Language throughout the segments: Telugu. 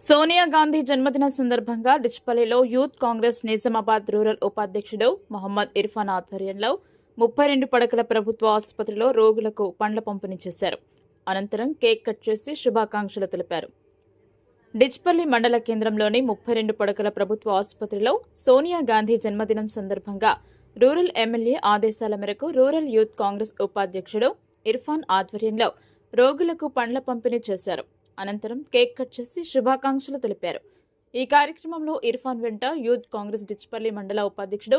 సోనియా గాంధీ జన్మదిన సందర్భంగా డిచ్పల్లిలో యూత్ కాంగ్రెస్ నిజామాబాద్ రూరల్ ఉపాధ్యక్షుడు మొహమ్మద్ ఇర్ఫాన్ ఆధ్వర్యంలో ముప్పై రెండు పడకల ప్రభుత్వ ఆసుపత్రిలో రోగులకు పండ్ల పంపిణీ చేశారు. అనంతరం కేక్ కట్ చేసి శుభాకాంక్షలు తెలిపారు. డిచ్పల్లి మండల కేంద్రంలోని ముప్పై రెండు పడకల ప్రభుత్వ ఆసుపత్రిలో సోనియా గాంధీ జన్మదినం సందర్భంగా రూరల్ ఎమ్మెల్యే ఆదేశాల మేరకు రూరల్ యూత్ కాంగ్రెస్ ఉపాధ్యక్షుడు ఇర్ఫాన్ ఆధ్వర్యంలో రోగులకు పండ్ల పంపిణీ చేశారు. అనంతరం కేక్ కట్ చేసి శుభాకాంక్షలు తెలిపారు. ఈ కార్యక్రమంలో ఇర్ఫాన్ వెంట యూత్ కాంగ్రెస్ డిచ్పల్లి మండల ఉపాధ్యక్షుడు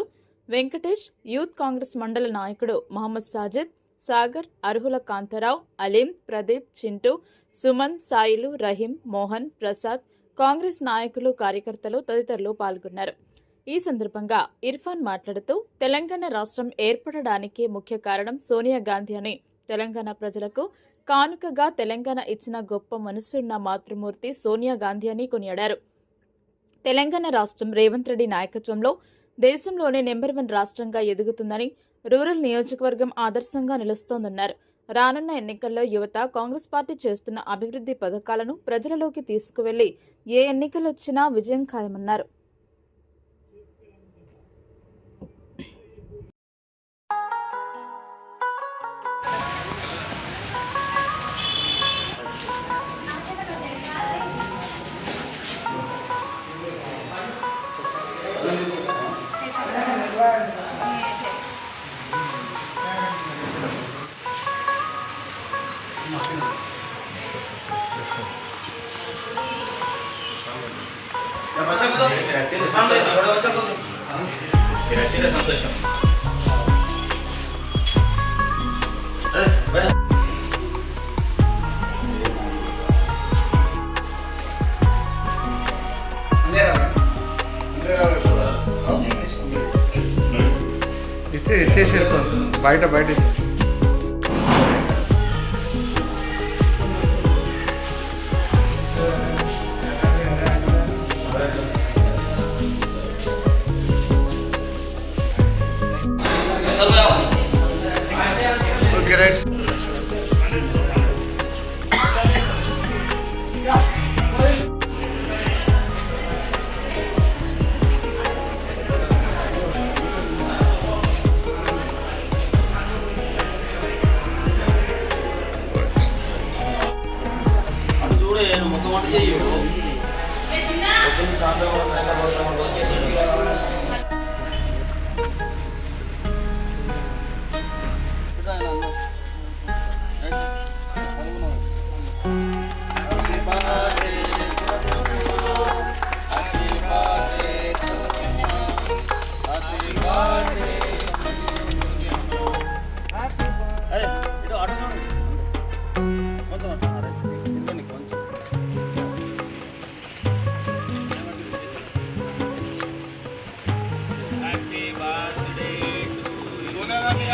వెంకటేష్ యూత్ కాంగ్రెస్ మండల నాయకుడు మహమ్మద్ సాజిద్ సాగర్ అర్హుల కాంతారావు అలీం ప్రదీప్ చింటూ సుమన్ సాయిలు రహీం మోహన్ ప్రసాద్ కాంగ్రెస్ నాయకులు కార్యకర్తలు తదితరులు పాల్గొన్నారు. ఈ సందర్భంగా ఇర్ఫాన్ మాట్లాడుతూ తెలంగాణ రాష్ట్రం ఏర్పడడానికి ముఖ్య కారణం సోనియా గాంధీ అని తెలంగాణ ప్రజలకు కానుకగా తెలంగాణ ఇచ్చిన గొప్ప మనసున్న మాతృమూర్తి సోనియా గాంధీ అని కొనియాడారు. తెలంగాణ రాష్ట్రం రేవంత్ రెడ్డి నాయకత్వంలో దేశంలోనే నెంబర్ వన్ రాష్ట్రంగా ఎదుగుతుందని రూరల్ నియోజకవర్గం ఆదర్శంగా నిలుస్తోందన్నారు. రానున్న ఎన్నికల్లో యువత కాంగ్రెస్ పార్టీ చేస్తున్న అభివృద్ధి పథకాలను ప్రజలలోకి తీసుకువెళ్ళి ఏ ఎన్నికలొచ్చినా విజయం ఖాయమన్నారు. సంతోషం ఇచ్చే ఇచ్చేసి బయట బయట ఇచ్చే నేను ముఖం అంటే చెయ్యి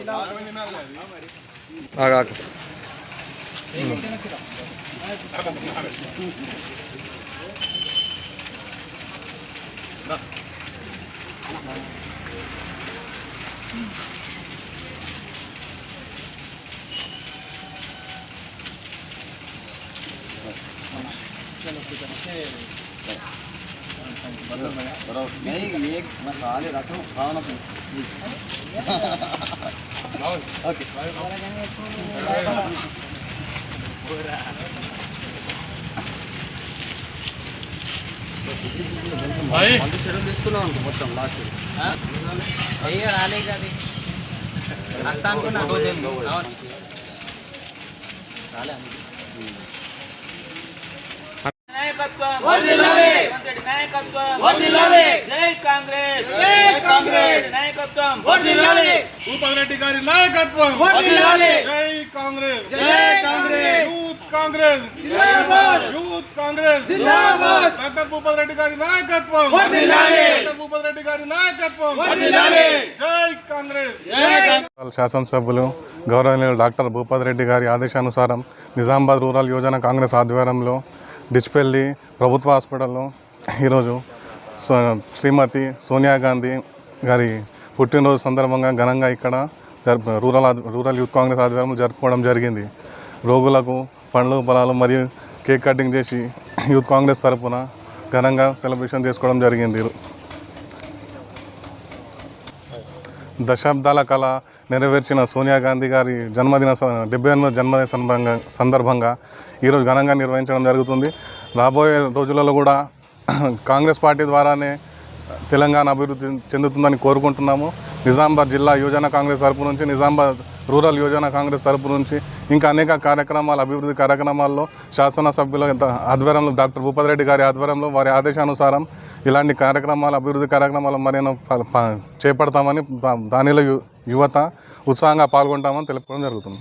గారి నాయకత్వం नहीं एक मैं खाली रखूं खाना ओके అయ్యో రాలే కదా వస్తా అనుకున్నా అవును. నాయకత్వం. రేవంత్ రెడ్డి నాయకత్వం. జై కాంగ్రెస్. జై కాంగ్రెస్. నాయకత్వం. భూపతి రెడ్డి గారి నాయకత్వం. జై కాంగ్రెస్. జై Congress. Youth Congress. Youth Congress. Doctor Bhupathi Reddy గారి నాయకత్వం. డాక్టర్ భూపతి రెడ్డి గారి నాయకత్వం. జై కాంగ్రెస్. శాసనసభ్యులు గౌరవనీయులు డాక్టర్ భూపతి రెడ్డి గారి ఆదేశానుసారం నిజామాబాద్ రూరల్ యోజన కాంగ్రెస్ ఆధ్వర్యంలో డిచ్పెల్లి ప్రభుత్వ హాస్పిటల్లో ఈరోజు శ్రీమతి సోనియా గాంధీ గారి పుట్టినరోజు సందర్భంగా ఘనంగా ఇక్కడ జరుపు రూరల్ రూరల్ యూత్ కాంగ్రెస్ ఆధ్వర్యంలో జరుపుకోవడం జరిగింది. రోగులకు పండ్లు పొలాలు మరియు కేక్ కటింగ్ చేసి యూత్ కాంగ్రెస్ తరఫున ఘనంగా సెలబ్రేషన్ చేసుకోవడం జరిగింది. దశాబ్దాల కళ నెరవేర్చిన సోనియా గాంధీ గారి జన్మదిన స- డెబ్బై ఎనిమిది జన్మదిన సందర్భంగా సందర్భంగా ఈరోజు ఘనంగా నిర్వహించడం జరుగుతుంది. రాబోయే రోజులలో కూడా కాంగ్రెస్ పార్టీ ద్వారానే తెలంగాణ అభివృద్ధి చెందుతుందని కోరుకుంటున్నాము. నిజామాబాద్ జిల్లా యువజన కాంగ్రెస్ తరపు నుంచి నిజామాబాద్ రూరల్ యువజన కాంగ్రెస్ తరపు నుంచి ఇంకా అనేక కార్యక్రమాలు అభివృద్ధి కార్యక్రమాల్లో శాసనసభ్యుల ఆధ్వర్యంలో డాక్టర్ భూపతి రెడ్డి గారి ఆధ్వర్యంలో వారి ఆదేశానుసారం ఇలాంటి కార్యక్రమాలు అభివృద్ధి కార్యక్రమాలు మరెన్నో ప- చేపడతామని దా- దానిలో యు- యువత ఉత్సాహంగా పాల్గొంటామని తెలుపుకోవడం జరుగుతుంది.